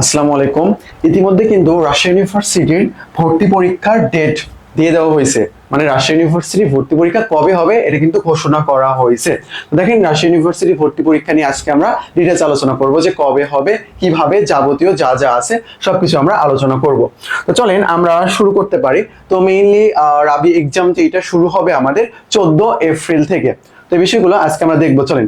আসসালামু আলাইকুম। ইতিমধ্যে কিন্তু রাজশাহী ইউনিভার্সিটির ভর্তি পরীক্ষার ডেট দিয়ে দেওয়া হয়েছে। মানে রাজশাহী ইউনিভার্সিটি ভর্তি পরীক্ষা কবে হবে, এটা কিন্তু ঘোষণা করা হয়েছে। দেখেন রাজশাহী ইউনিভার্সিটি ভর্তি পরীক্ষা নিয়ে আজকে আমরা ডিটেলস আলোচনা করব যে কবে হবে, কীভাবে যাবতীয় যা যা আছে, সবকিছু আমরা আলোচনা করব। তো চলেন, আমরা শুরু করতে পারি। তো মেইনলি রাবি এক্সাম যে এটা শুরু হবে আমাদের চোদ্দ এপ্রিল থেকে। তো এই বিষয়গুলো আজকে আমরা দেখব। চলেন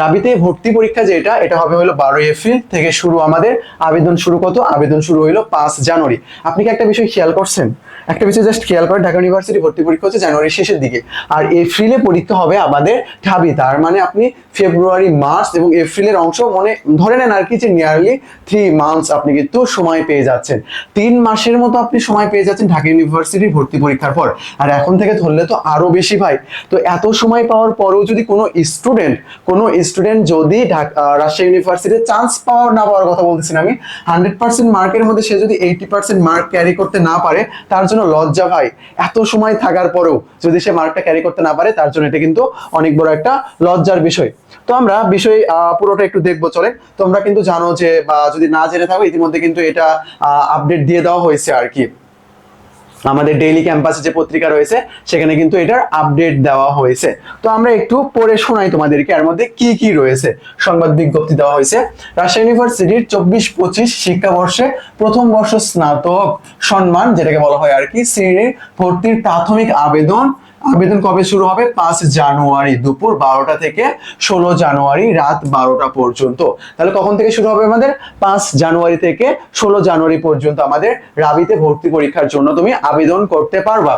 রাবিতে ভর্তি পরীক্ষা যেটা, এটা হবে হলো বারোই এপ্রিল থেকে শুরু আমাদের আবেদন শুরু কত? আবেদন শুরু হইল পাঁচ জানুয়ারি। আপনি কি একটা বিষয় খেয়াল করছেন? একটা বিষয় জাস্ট খেয়াল করে ঢাকা ইউনিভার্সিটি ভর্তি পরীক্ষা হচ্ছে জানুয়ারির শেষের দিকে। আর এপ্রিলে পরীক্ষা হবে আমাদের ঢাবি, তার মানে আপনি ফেব্রুয়ারি, মার্চ এবং এপ্রিলের অংশ মনে, ধরে নেন আর কি যে নিয়ারলি থ্রি মান্থস আপনি কিন্তু সময় পেয়ে যাচ্ছেন। তিন মাসের মতো আপনি সময় পেয়ে যাচ্ছেন ঢাকা ইউনিভার্সিটি ভর্তি পরীক্ষার পর। আর এখন থেকে ধরলে তো আরও বেশি ভাই। তো এত সময় পাওয়ার পরেও যদি কোনো স্টুডেন্ট কোনো স্টুডেন্ট যদি রাজশাহী ইউনিভার্সিটিতে চান্স পাওয়ার না পাওয়ার কথা বলতেছি আমি হান্ড্রেড পার্সেন্ট মার্কের মধ্যে সে যদি এইটি পার্সেন্ট মার্ক ক্যারি করতে না পারে, তার জন্য লজ্জা ভাই। এত সময় থাকার পরেও যদি সে মার্কটা ক্যারি করতে না পারে, তার জন্য এটা কিন্তু অনেক বড় একটা লজ্জার বিষয়। তো আমরা বিষয় পুরোটা একটু দেখব, চলে। তোমরা কিন্তু জানো যে, বা যদি না জেনে থাকো, ইতিমধ্যে কিন্তু এটা আপডেট দিয়ে দেওয়া হয়েছে আর কি। আমাদের ডেইলি ক্যাম্পাসে যে পত্রিকা রয়েছে, সেখানে কিন্তু এটার আপডেট দেওয়া হয়েছে। তো আমরা একটু পড়ে শোনাই তোমাদেরকে, এর মধ্যে কি কি রয়েছে। সংবাদ বিজ্ঞপ্তি দেওয়া হয়েছে, রাজশাহী ইউনিভার্সিটির চব্বিশ পঁচিশ শিক্ষাবর্ষে প্রথম বর্ষ স্নাতক সম্মান, যেটাকে বলা হয় আর কি, শ্রেণির ভর্তির প্রাথমিক আবেদন আবেদন কবে শুরু হবে? পাঁচ জানুয়ারি দুপুর বারোটা থেকে ষোলো জানুয়ারি রাত বারোটা পর্যন্ত। তাহলে কখন থেকে শুরু হবে আমাদের? পাঁচ জানুয়ারি থেকে ষোলো জানুয়ারি পর্যন্ত আমাদের রাবিতে ভর্তি পরীক্ষার জন্য তুমি আবেদন করতে পারবা।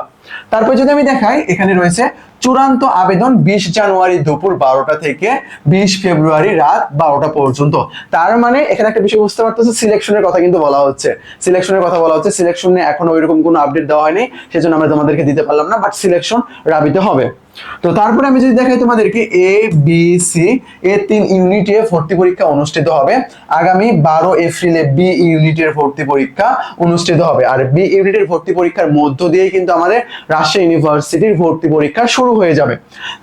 তারপর যদি আমি দেখাই, এখানে রয়েছে চূড়ান্ত আবেদন বিশ জানুয়ারি দুপুর বারোটা থেকে বিশ ফেব্রুয়ারি রাত বারোটা পর্যন্ত। তার মানে এখানে একটা বিষয় বুঝতে পারতেছে সিলেকশনের কথা কিন্তু বলা হচ্ছে। সিলেকশনের কথা বলা হচ্ছে সিলেকশনে এখনও ওইরকম কোনো আপডেট দেওয়া হয়নি, সেজন্য আমরা তোমাদেরকে দিতে পারলাম না বাট সিলেকশন রাবিতে হবে। তো তারপরে আমি যদি দেখাই তোমাদেরকে এ বি সি এ তিন ইউনিটে ভর্তি পরীক্ষা অনুষ্ঠিত হবে। আগামী বারো এপ্রিলে বি ইউনিটের ভর্তি পরীক্ষা অনুষ্ঠিত হবে। আর বি ইউনিটের ভর্তি পরীক্ষার মধ্য দিয়েই কিন্তু আমাদের রাজশাহী ইউনিভার্সিটির ভর্তি পরীক্ষা শুরু হয়ে যাবে।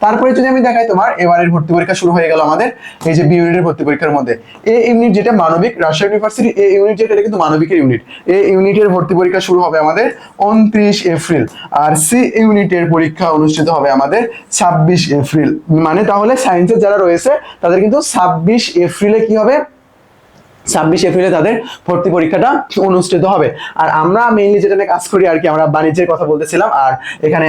তারপরে যদি আমি দেখাই তোমার, এবারের ভর্তি পরীক্ষা শুরু হয়ে গেল আমাদের, এই যে বি ইউনিটের ভর্তি পরীক্ষার মধ্যে। এ ইউনিট যেটা মানবিক, রাজশাহী ইউনিভার্সিটি এ ইউনিট যেটা কিন্তু মানবিকের ইউনিট এ ইউনিটের ভর্তি পরীক্ষা শুরু হবে আমাদের উনত্রিশ এপ্রিল। আর সি ইউনিটের পরীক্ষা অনুষ্ঠিত হবে আমাদের ছাব্বিশ এপ্রিল। মানে তাহলে সায়েন্সের যারা রয়েছে তাদের কিন্তু ছাব্বিশ এপ্রিলে কি হবে? ছাব্বিশ এপ্রিলে তাদের ভর্তি পরীক্ষাটা অনুষ্ঠিত হবে। আর আমরা মেইনলি যেটা নিয়ে কাজ করি আর কি, আমরা বাণিজ্যের কথা বলতেছিলাম আর এখানে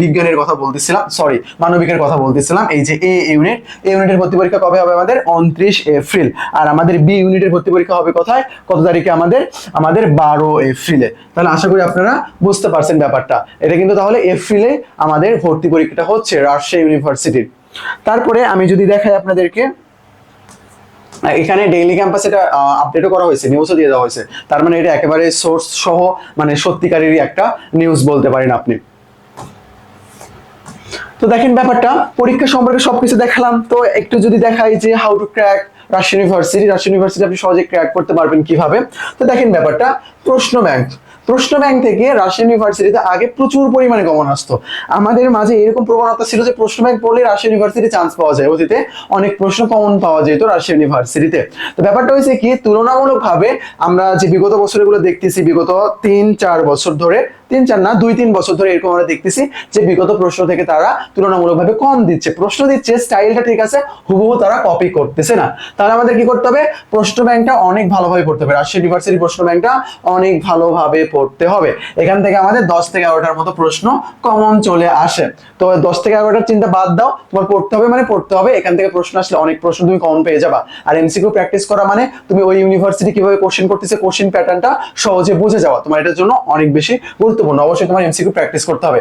বিজ্ঞানের কথা বলতেছিলাম সরি মানবিকের কথা বলতেছিলাম। এই যে এ ইউনিট এ ইউনিটের ভর্তি পরীক্ষা কবে হবে আমাদের? উনত্রিশ এপ্রিল। আর আমাদের বি ইউনিটের ভর্তি পরীক্ষা হবে কোথায়? কত তারিখে আমাদের? আমাদের বারো এপ্রিলে। তাহলে আশা করি আপনারা বুঝতে পারছেন ব্যাপারটা। এটা কিন্তু তাহলে এপ্রিলে আমাদের ভর্তি পরীক্ষাটা হচ্ছে রাজশাহী ইউনিভার্সিটির। তারপরে আমি যদি দেখাই আপনাদেরকে এখানে ডেইলি ক্যাম্পাস এটা আপডেটও করা হয়েছে নিউজও দিয়ে দেওয়া হয়েছে। তার মানে এটা একেবারে সোর্স সহ মানে সত্যিকারেরই একটা নিউজ বলতে পারেন আপনি। তো দেখেন ব্যাপারটা, পরীক্ষা সম্পর্কে সবকিছু দেখালাম। তো একটু যদি দেখাই যে how to crack Rajshahi university Rajshahi university আপনি সহজে ক্র্যাক করতে পারবেন কীভাবে? তো দেখেন ব্যাপারটা, প্রশ্ন ব্যাংক প্রশ্ন ব্যাংক থেকে রাজশাহী ইউনিভার্সিটিতে আগে প্রচুর পরিমাণে কমন আসতো। আমাদের মাঝে এরকম প্রবণতা ছিল যে প্রশ্ন ব্যাংক পড়লে রাজশাহী ইউনিভার্সিটি চান্স পাওয়া যায়। অতীতে অনেক প্রশ্ন কমন পাওয়া যেত রাজশাহী ইউনিভার্সিটিতে তো। ব্যাপারটা হয়েছে কি, তুলনামূলকভাবে আমরা যে বিগত বছরগুলো দেখতেছি, বিগত তিন, চার বছর ধরে, তিন, চার না, দুই, তিন বছর ধরে এরকম আমরা দেখতেছি যে বিগত প্রশ্ন থেকে তারা তুলনামূলকভাবে কম দিচ্ছে। প্রশ্ন দিচ্ছে স্টাইলটা ঠিক আছে, হুবহু তারা কপি করতেছে না। তাহলে আমাদের কি করতে হবে? প্রশ্ন ব্যাংকটা অনেক ভালোভাবে পড়তে হবে। রাজশাহী ইউনিভার্সিটি প্রশ্ন ব্যাংকটা অনেক ভালোভাবে পড়তে হবে। এখান থেকে আমাদের দশ থেকে এগারোটার মতো প্রশ্ন কমন চলে আসে। তো দশ থেকে এগারোটার চিন্তা বাদ দাও, তোমার পড়তে হবে মানে পড়তে হবে। এখান থেকে প্রশ্ন আসলে অনেক প্রশ্ন তুমি কমন পেয়ে যাবা। আর এমসিকিউ প্র্যাকটিস করা মানে তুমি ওই ইউনিভার্সিটি কীভাবে কোশ্চেন করতেছে কোশ্চেন প্যাটার্নটা সহজে বুঝে যাওয়া। তোমার এটার জন্য অনেক বেশি গুরুত্বপূর্ণ। অবশ্যই তোমার এমসিকিউ প্র্যাকটিস করতে হবে।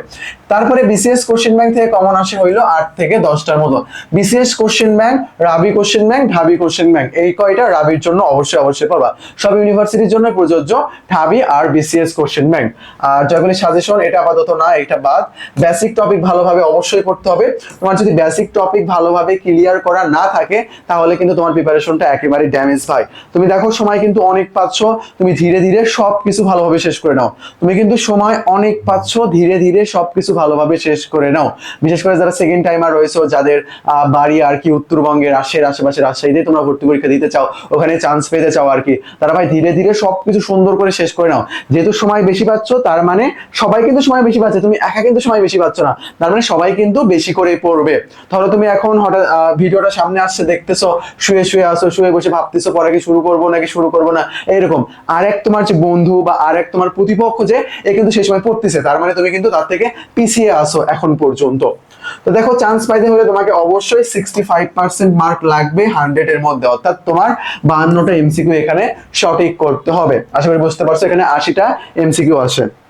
তারপরে বিসিএস কোশ্চেন ব্যাংক থেকে কমন আসে হইল আট থেকে দশটার মতো। BCS question bank Rabi question bank Dhabi question bank এই কয়টা? রাবির জন্য অবশ্যই অবশ্যই পাবা সব ইউনিভার্সিটির জন্য প্রযোজ্য ঢাবি আর বিসিএস কোশ্চেন ব্যাংক আর জয়গুলি সাজেশন এটা আপাতত না এটা বাদ। বেসিক টপিক ভালোভাবে অবশ্যই পড়তে হবে। তোমার যদি বেসিক টপিক ভালোভাবে ক্লিয়ার করা না থাকে, তাহলে কিন্তু তোমার প্রিপারেশনটা একেবারে ড্যামেজ হয় তুমি দেখো, সময় কিন্তু অনেক পাচ্ছ। তুমি ধীরে ধীরে সব কিছু ভালোভাবে শেষ করে নাও। তুমি কিন্তু সময় অনেক পাচ্ছ, ধীরে ধীরে সবকিছু ভালোভাবে শেষ করে নাও। বিশেষ করে যারা সেকেন্ড টাইমার রয়েছে, যাদের বাড়ি আর কি উত্তরবঙ্গের আশের আশেপাশে রাজশাহীতে তোমরা ভর্তি পরীক্ষা দিতে চাও, ওখানে চান্স পেতে চাও আর কি। তারা ভাই ধীরে ধীরে সবকিছু সুন্দর করে শেষ করে নাও। যেহেতু সময় বেশি পাচ্ছ, তার মানে সবাই কিন্তু সময় বেশি পাচ্ছে। তুমি একা কিন্তু সময় বেশি পাচ্ছ না। তার মানে সবাই কিন্তু বেশি করে পড়বে। ধরো তুমি এখন হঠাৎ ভিডিওটা সামনে আসছে, দেখতেছো, শুয়ে শুয়ে আসো, শুয়ে বসে ভাবতেছো পরে কি শুরু করব নাকি শুরু করব না এরকম আর এক তোমার যে বন্ধু বা আর এক তোমার প্রতিপক্ষ যে, এ কিন্তু সেই সময় পড়তেছে। তার মানে তুমি কিন্তু তার থেকে পিছিয়ে আসো এখন পর্যন্ত। তো দেখো চান্স পাইতে হলে তোমাকে অবশ্যই সিক্সটি ফাইভ পার্সেন্ট মার্ক লাগবে হান্ড্রেড এর মধ্যে। অর্থাৎ তোমার বাহান্নটা এমসিকিউ এখানে সঠিক করতে হবে। আশা করি বুঝতে পারছ, এখানে আশিটা এমসিকিউ আসে।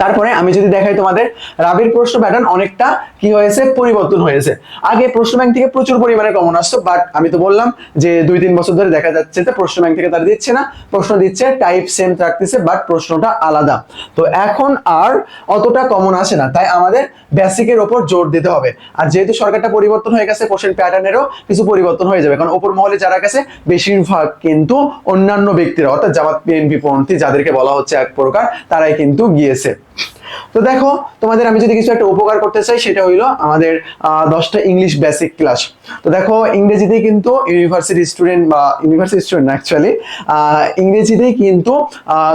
তারপরে আমি যদি দেখাই তোমাদের রাবির প্রশ্ন প্যাটার্ন অনেকটা কি হয়েছে? পরিবর্তন হয়েছে। আগে প্রশ্ন ব্যাংক থেকে প্রচুর পরিমাণে কমন আসতো বাট আমি তো বললাম যে দুই তিন বছর ধরে দেখা যাচ্ছে যে প্রশ্ন ব্যাংক থেকে তারা দিচ্ছে না। প্রশ্ন দিচ্ছে টাইপ সেম রাখতেছে বাট প্রশ্নটা আলাদা। তো এখন আর অতটা কমন আসে না, তাই আমাদের বেসিকের ওপর জোর দিতে হবে। আর যেহেতু সরকারটা পরিবর্তন হয়ে গেছে কোশ্চেন প্যাটার্নেরও কিছু পরিবর্তন হয়ে যাবে। কারণ ওপর মহলে যারা গেছে, বেশিরভাগ কিন্তু অন্যান্য ব্যক্তিরা, অর্থাৎ জামাত বিএনপি পন্থী, যাদেরকে বলা হচ্ছে এক প্রকার, তারাই কিন্তু গিয়েছে। তো দেখো, তোমাদের আমি যদি কিছু একটা উপকার করতে চাই, সেটা হইল আমাদের দশটা ইংলিশ বেসিক ক্লাস তো দেখো ইংরেজিতে কিন্তু ইউনিভার্সিটি স্টুডেন্ট বা ইউনিভার্সিটি স্টুডেন্ট অ্যাকচুয়ালি ইংরেজিতেই কিন্তু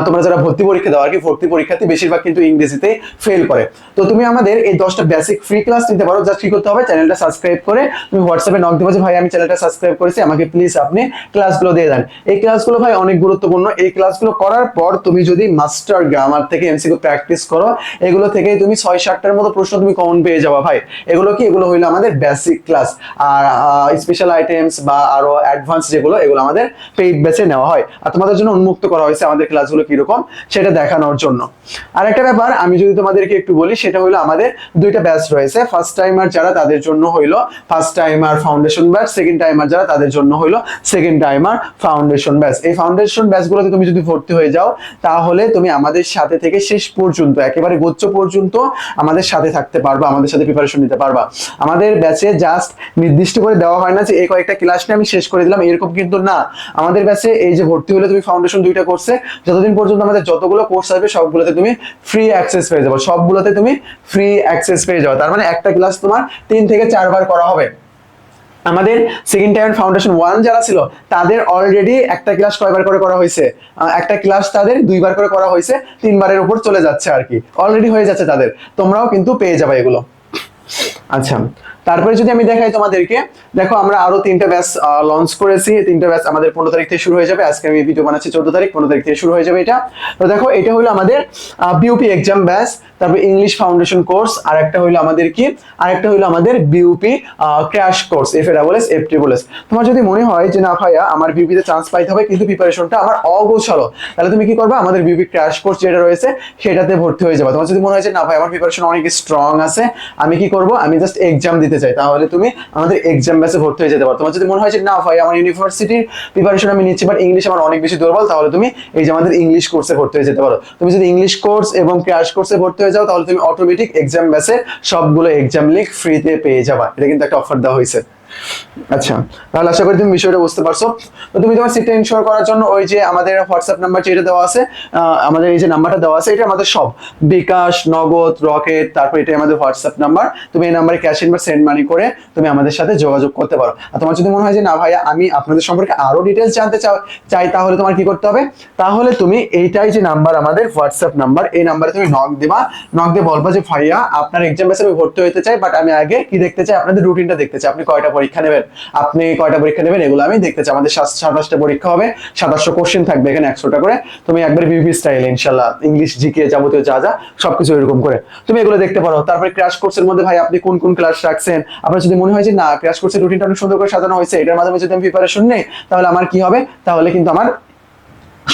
তোমরা যারা ভর্তি পরীক্ষা দাও, আর কি, ভর্তি পরীক্ষাতে বেশিরভাগ কিন্তু ইংরেজিতে ফেল করে। তো তুমি আমাদের এই দশটা বেসিক ফ্রি ক্লাস নিতে পারো জাস্ট কি করতে হবে চ্যানেলটা সাবস্ক্রাইব করে, তুমি হোয়াটসঅ্যাপে নক দেবো যে, ভাই, আমি চ্যানেলটা সাবস্ক্রাইব করেছি, আমাকে প্লিজ আপনি ক্লাসগুলো দিয়ে দেন। এই ক্লাসগুলো ভাই, অনেক গুরুত্বপূর্ণ। এই ক্লাসগুলো করার পর, তুমি যদি মাস্টার গ্রামার থেকে এমসিকিউ প্র্যাকটিস করো এগুলো থেকে তুমি ছয় সাতটার মতো প্রশ্ন তুমি কমন পেয়ে যাবা ভাই। এগুলো কি? এগুলো হইল আমাদের বেসিক ক্লাস আর স্পেশাল আইটেমস বা আরও অ্যাডভান্স যেগুলো, এগুলো আমাদের পেইড ব্যাচে নেওয়া হয়। আর তোমাদের জন্য উন্মুক্ত করা হয়েছে আমাদের ক্লাসগুলো কীরকম, সেটা দেখানোর জন্য। আর একটা ব্যাপার, আমি যদি তোমাদেরকে একটু বলি, সেটা হলো আমাদের দুইটা ব্যাচ রয়েছে। ফার্স্ট টাইমার যারা তাদের জন্য হইল first timer foundation batch second timer যারা তাদের জন্য হইল সেকেন্ড টাইমার ফাউন্ডেশন ব্যাচ এই ফাউন্ডেশন ব্যাচগুলোতে তুমি যদি ভর্তি হয়ে যাও, তাহলে তুমি আমাদের সাথে থেকে শেষ পর্যন্ত, একেবারে গোচ্ছ পর্যন্ত আমাদের সাথে থাকতে পারবা, আমাদের সাথে প্রিপারেশন নিতে পারবা। আমাদের ব্যাচে জাস্ট নির্দিষ্ট করে দেওয়া হয় না যে এই কয়েকটা ক্লাস নিয়ে আমি শেষ করে দিলাম, এরকম কিন্তু না। আমাদের ব্যাচে এই যে ভর্তি হলে তুমি ফাউন্ডেশন দুইটা কোর্সে যতদিন পর্যন্ত আমাদের যতগুলো কোর্স আসবে, সবগুলোতে তুমি ফ্রি অ্যাক্সেস পেয়ে যাবে। সবগুলোতে তুমি ফ্রি অ্যাক্সেস পেয়ে যাবে। তার মানে একটা ক্লাস তোমার তিন থেকে চারবার করা হবে। আমাদের সেকেন্ড টাইম ফাউন্ডেশন ওয়ান যারা ছিল, তাদের অলরেডি একটা ক্লাস কয়বার করে করা হয়েছে? একটা ক্লাস তাদের দুইবার করে করা হয়েছে, তিনবারের উপর চলে যাচ্ছে আর কি। অলরেডি হয়ে যাচ্ছে তাদের। তোমরাও কিন্তু পেয়ে যাবে এগুলো। আচ্ছা তারপরে যদি আমি দেখাই তোমাদেরকে, দেখো আমরা আরও তিনটা ব্যাচ লঞ্চ করেছি। তিনটা ব্যাচ আমাদের পনেরো তারিখ থেকে শুরু হয়ে যাবে। আজকে আমি ভিডিও বানাচ্ছি, চোদ্দ তারিখ, পনেরো তারিখ থেকে শুরু হয়ে যাবে এটা। তো দেখো, এটা হলো আমাদের বিউপি এক্সাম ব্যাচ তারপর ইংলিশ ফাউন্ডেশন কোর্স আর একটা হলো আমাদের কি? আর একটা হলো আমাদের BUP crash course F S F S তোমার যদি মনে হয় যে, না ভাইয়া, আমার বিউপিতে চান্স পাইতে হবে, কিন্তু প্রিপারেশনটা আমার অগোছালো, তাহলে তুমি কি করবে? আমাদের বিউপি ক্র্যাশ কোর্স যেটা রয়েছে, সেটাতে ভর্তি হয়ে যাবে। তোমার যদি মনে হয় যে, না ভাই, আমার প্রিপারেশন অনেক স্ট্রং আছে, আমি কি করব? আমি জাস্ট এক্সাম দিতে চাই, তাহলে তুমি আমাদের এক্সাম ব্যাচে ভর্তি হয়ে যেতে পারো। তোমার যদি মনে হয় যে, না ভাই, আমার ইউনিভার্সিটির প্রিপারেশন আমি নিচ্ছি বাট ইংলিশ আমার অনেক বেশি দুর্বল, তাহলে তুমি এই যে আমাদের ইংলিশ কোর্সে ভর্তি হয়ে যেতে পারো। তুমি যদি ইংলিশ কোর্স এবং ক্র্যাশ কোর্সে ভর্তি হয়ে যাও, তাহলে তুমি অটোমেটিক এক্সাম ব্যাচে সবগুলো এক্সাম ফ্রি ফ্রিতে পেয়ে যাবা। এটা কিন্তু একটা অফার দেওয়া হয়েছে। আচ্ছা তাহলে আশা করি তুমি বিষয়টা বুঝতে পারছ। তো তুমি তোমার সিটটা ইনশোর করার জন্য ওই যে আমাদের হোয়াটসঅ্যাপ নাম্বার যেটা দেওয়া আছে আমাদের এই যে নাম্বারটা দেওয়া আছে, এটা আমাদের সব। বিকাশ, নগদ, রকেট, তারপর এটা আমাদের হোয়াটসঅ্যাপ নাম্বার তুমি এই নাম্বারে ক্যাশ সেন্ড মানি করে তুমি আমাদের সাথে যোগাযোগ করতে পারো। আর তোমার যদি মনে হয় যে, না ভাইয়া, আমি আপনাদের সম্পর্কে আরও ডিটেলস জানতে চাই, তাহলে তোমার কি করতে হবে? তাহলে তুমি এইটাই যে নাম্বার আমাদের হোয়াটসঅ্যাপ নাম্বার এই নাম্বারে তুমি নক দিবা। নক দিয়ে যে, ভাইয়া, আপনার এক্সাম বেসে আমি ভর্তি হতে চাই বাট আমি আগে কি দেখতে চাই, আপনাদের রুটিনটা দেখতে চাই। আপনি কয়টা পরীক্ষা নেবেন। আপনি কয়টা পরীক্ষা নেবেন এগুলো আমি দেখতে চাই। আমাদের সাত- সাতাশটা পরীক্ষা হবে। সাতাশশো কোশ্চেন থাকবে এখানে একশোটা করে। তুমি একবার বিবি স্টাইল ইনশাল্লাহ ইংলিশ জিকে যাবতীয় যা যা, সবকিছু এরকম করে। তুমি এগুলো দেখতে পারো। তারপরে ক্র্যাশ কোর্সের মধ্যে ভাই আপনি কোন কোন ক্লাস রাখছেন? আপনার যদি মনে হয় যে না ক্র্যাশ কোর্সের রুটিনটা অনেক সুন্দর করে সাজানো হয়েছে, এটার মাধ্যমে যদি আমি প্রিপারেশন নেই, তাহলে আমার কি হবে? তাহলে কিন্তু আমার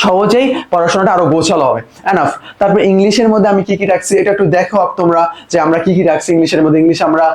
সহজেই পড়াশোনাটা আরও গোছালো হবে। এনাফ তারপর ইংলিশের মধ্যে আমি কি কি রাখছি, এটা একটু দেখো তোমরা, যে আমরা কি কি রাখছি ইংলিশের মধ্যে। ইংলিশ আমরা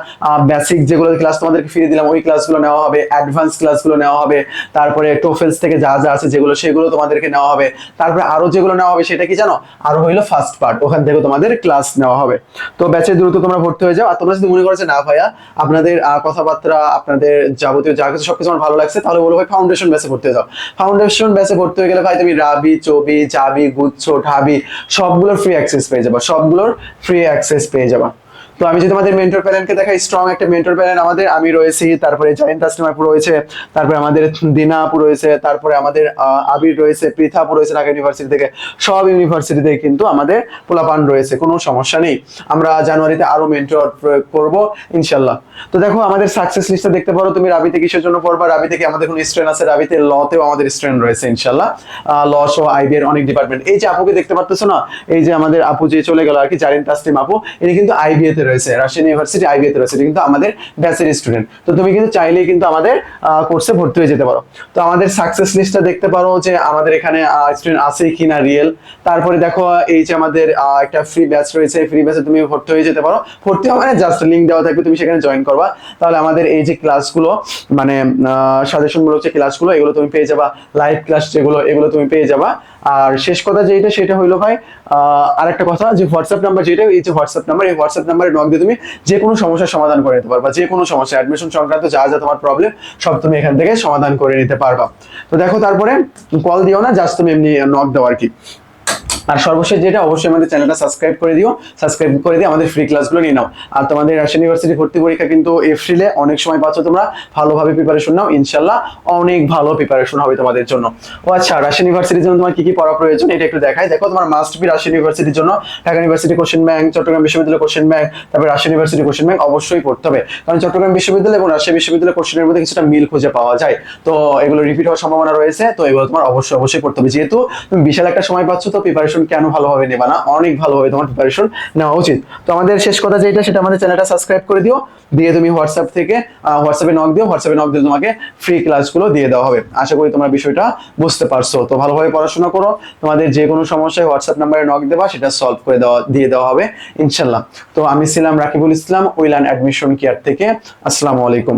বেসিক যেগুলো ক্লাস তোমাদেরকে ফিরে দিলাম, ওই ক্লাসগুলো নেওয়া হবে অ্যাডভান্স ক্লাসগুলো নেওয়া হবে, তারপরে টোফেলস থেকে যা যা আছে যেগুলো, সেগুলো তোমাদেরকে নেওয়া হবে। তারপরে আরও যেগুলো নেওয়া হবে, সেটা কি জানো? আরও হইল ফার্স্ট পার্ট ওখান থেকে তোমাদের ক্লাস নেওয়া হবে। তো ব্যাচে দ্রুত তোমরা ভর্তি হয়ে যাও। আর তোমরা যদি মনে করো যে না ভাইয়া, আপনাদের কথাবার্তা, আপনাদের যাবতীয় যা কিছু সবকিছু আমার ভালো লাগছে, তাহলে বলো ভাই ফাউন্ডেশন ব্যাচে ভর্তি হয়ে যাও। ফাউন্ডেশন ব্যাচে ভর্তি হয়ে গেলে ভাই তুমি রাবি চবি, চাবি, গুচ্ছ ঠাবি সবগুলোর ফ্রি অ্যাক্সেস পেয়ে যাবা, সবগুলোর ফ্রি অ্যাক্সেস পেয়ে যাবা। তো আমি যদি তোমাদের মেন্টর প্যানেলকে দেখাই স্ট্রং একটা মেন্টর প্যানেল আমাদের, আমি রয়েছি, তারপরে জয়েন্ট আপু রয়েছে, তারপরে আমাদের দিনা আপু রয়েছে, তারপরে আমাদের আবির রয়েছে পৃথা আপু রয়েছে ঢাকা ইউনিভার্সিটি থেকে, সব ইউনিভার্সিটিতে কিন্তু আমাদের পোলাপান রয়েছে, কোনো সমস্যা নেই। আমরা জানুয়ারিতে আরও মেন্টর প্রয়োগ করব, ইনশাল্লাহ। তো দেখো, আমাদের সাকসেস লিস্টটা দেখতে পারো, তুমি রাবিতে কিসের জন্য পড়বা? রাবি থেকে আমাদের কোনো স্ট্রেন আছে? রাবিতে লতেও আমাদের স্ট্রেন রয়েছে, ইনশাল্লাহ। ল সহ আইবি এর অনেক ডিপার্টমেন্ট এই যে আপুকে দেখতে পারতেছো না, এই যে আমাদের আপু যে চলে গেল আর কি জারিন তাসলিম আপু, ইনি কিন্তু আইবিএ তে রয়েছে রাশিয়ান ইউনিভার্সিটি আইবিএ তে রয়েছে কিন্তু আমাদের ব্যাচের স্টুডেন্ট তো তুমি কিন্তু চাইলেই কিন্তু আমাদের কোর্সে ভর্তি হয়ে যেতে পারো। তো আমাদের সাকসেস লিস্টটা দেখতে পারো যে আমাদের এখানে স্টুডেন্ট আছে কিনা রিয়েল তারপরে দেখো, এই যে আমাদের একটা ফ্রি ব্যাচ রয়েছে ফ্রি ব্যাচে তুমি ভর্তি হয়ে যেতে পারো। ভর্তি হওয়া মানে জাস্ট লিঙ্ক দেওয়া থাকবে, তুমি সেখানে জয়েন করবা। তাহলে আমাদের এই যে ক্লাসগুলো মানে সাজেশনমূলক যে ক্লাসগুলো এগুলো তুমি পেয়ে যাবা। লাইভ ক্লাস যেগুলো, এগুলো তুমি পেয়ে যাবা। আর শেষ কথা যেটা সেটা হইল ভাই আর একটা কথা, যে হোয়াটসঅ্যাপ নাম্বার যেটা, এই যে হোয়াটসঅ্যাপ নাম্বার এই হোয়াটসঅ্যাপ নাম্বারে নক দিয়ে তুমি যে কোনো সমস্যার সমাধান করে নিতে পারবা। যে কোনো সমস্যা অ্যাডমিশন সংক্রান্ত যা যা তোমার প্রবলেম সব তুমি এখান থেকে সমাধান করে নিতে পারবা। তো দেখো তারপরে কল দিও না জাস্ট তুমি এমনি নক দাও আর কি। আর সর্বশেষ যেটা, অবশ্যই আমাদের চ্যানেলটা সাবস্ক্রাইব করে দিও। সাবস্ক্রাইব করে দিয়ে আমাদের ফ্রি ক্লাসগুলো নিয়ে নাও। আর তোমাদের রাশিয়ান ইউনিভার্সিটি ভর্তি পরীক্ষা কিন্তু এপ্রিলে অনেক সময় পাচ্ছ তোমরা। ভালোভাবে প্রিপারেশন নাও। ইনশাল্লাহ অনেক ভালো প্রিপারেশন হবে তোমাদের জন্য। ও আচ্ছা রাশিয়ান ইউনিভার্সিটির জন্য তোমার কি কি পড়া প্রয়োজন? এটা একটু দেখাই। দেখো, তোমার মাস্ট বি রাশিয়ান ইউনিভার্সিটির জন্য। Dhaka university question bank Chattogram বিশ্ববিদ্যালয় কোশ্চেন ব্যাংক তারপরে রাশিয়ান ইউনিভার্সিটি কোশ্চেন ব্যাংক অবশ্যই পড়তে হবে। কারণ চট্টগ্রাম বিশ্ববিদ্যালয় এবং রাজশাহী বিশ্ববিদ্যালয় কোশ্চেনের মধ্যে কিছুটা মিল খুঁজে পাওয়া যায়। তো এগুলো রিপিট হওয়ার সম্ভাবনা রয়েছে। তো এগুলো তোমার অবশ্যই অবশ্যই পড়তে হবে। যেহেতু তুমি বিশাল একটা সময় পাচ্ছ, তো প্রিপারেশন কেন ভালোভাবে নেবা না? অনেক ভালোভাবে তোমার প্রিপারেশন নেওয়া উচিত। তো আমাদের শেষ কথা যেটা, সেটা আমাদের চ্যানেলটা সাবস্ক্রাইব করে দিও। দিয়ে তুমি হোয়াটসঅ্যাপ থেকে হোয়াটসঅ্যাপে নক দিও। হোয়াটসঅ্যাপে নক দিয়ে তোমাকে ফ্রি ক্লাসগুলো দিয়ে দেওয়া হবে। আশা করি তোমরা বিষয়টা বুঝতে পারছ। তো ভালোভাবে পড়াশোনা করো। তোমাদের যে কোনো সমস্যায় হোয়াটসঅ্যাপ নাম্বারে নক দেবা, সেটা সলভ করে দেওয়া, দিয়ে দেওয়া হবে, ইনশাল্লাহ। তো আমি ছিলাম রাকিবুল ইসলাম, উইলান অ্যাডমিশন কেয়ার থেকে। আসসালামু আলাইকুম।